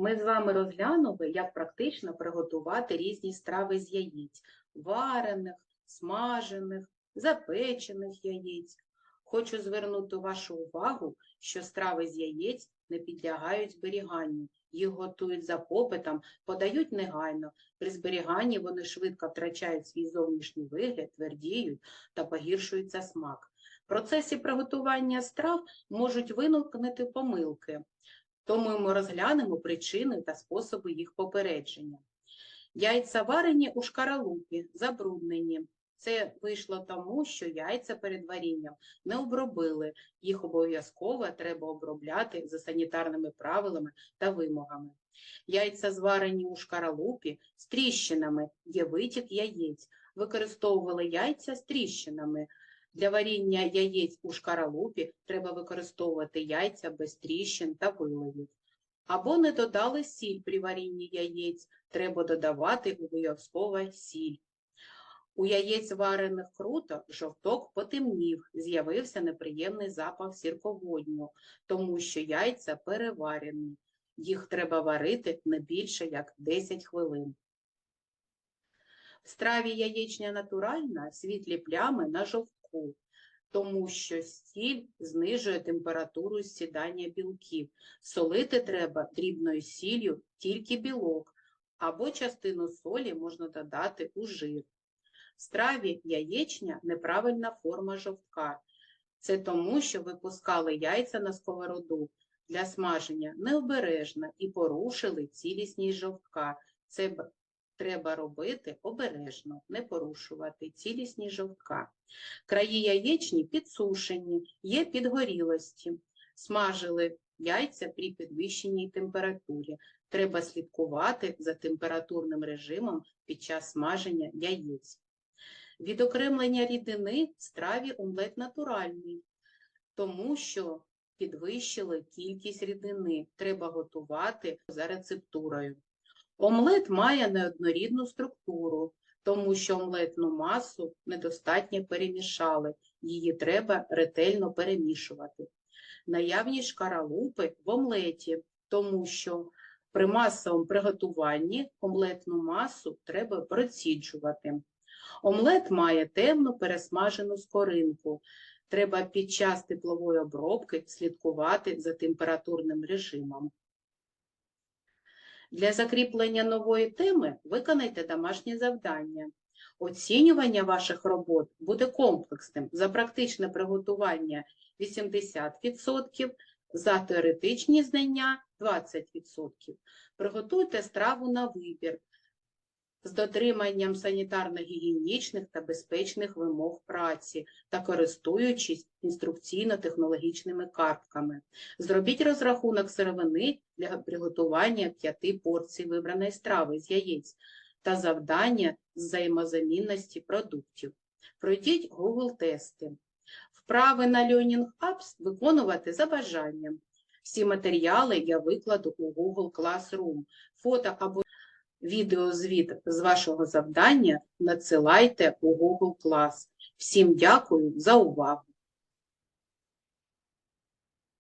Ми з вами розглянули, як практично приготувати різні страви з яєць, варених, смажених, запечених яєць. Хочу звернути вашу увагу, що страви з яєць не підлягають зберіганню. Їх готують за попитом, подають негайно. При зберіганні вони швидко втрачають свій зовнішній вигляд, твердіють та погіршується смак. В процесі приготування страв можуть виникнути помилки, тому ми розглянемо причини та способи їх попередження. Яйця варені у шкаралупі, забруднені. Це вийшло тому, що яйця перед варінням не обробили. Їх обов'язково треба обробляти за санітарними правилами та вимогами. Яйця зварені у шкаралупі з тріщинами, є витік яєць. Використовували яйця з тріщинами. Для варіння яєць у шкаралупі треба використовувати яйця без тріщин та виливів. Або не додали сіль при варінні яєць, треба додавати обов'язково сіль. У яєць варених круто жовток потемнів, з'явився неприємний запах сірководню, тому що яйця переварені. Їх треба варити не більше як 10 хвилин. В страві яєчня натуральна світлі плями на жовтку, тому що сіль знижує температуру сідання білків. Солити треба дрібною сіллю тільки білок, або частину солі можна додати у жир. В страві яєчня неправильна форма жовтка. Це тому, що випускали яйця на сковороду для смаження необережно і порушили цілісність жовтка. Це треба робити обережно, не порушувати цілісність жовтка. Краї яєчні підсушені, є підгорілості. Смажили яйця при підвищеній температурі. Треба слідкувати за температурним режимом під час смаження яєць. Відокремлення рідини в страві омлет натуральний, тому що підвищили кількість рідини. Треба готувати за рецептурою. Омлет має неоднорідну структуру, тому що омлетну масу недостатньо перемішали, її треба ретельно перемішувати. Наявність шкаралупи в омлеті, тому що при масовому приготуванні омлетну масу треба проціджувати. Омлет має темну пересмажену скоринку. Треба під час теплової обробки слідкувати за температурним режимом. Для закріплення нової теми виконайте домашнє завдання. Оцінювання ваших робот буде комплексним. За практичне приготування 80%, за теоретичні знання 20%. Приготуйте страву на вибір з дотриманням санітарно-гігієнічних та безпечних вимог праці та користуючись інструкційно-технологічними картками. Зробіть розрахунок сировини для приготування 5 порцій вибраної страви з яєць та завдання з взаємозамінності продуктів. Пройдіть Google-тести. Вправи на Learning Apps виконувати за бажанням. Всі матеріали я викладу у Google Classroom. Фото або відеозвіт з вашого завдання надсилайте у Google Class. Всім дякую за увагу!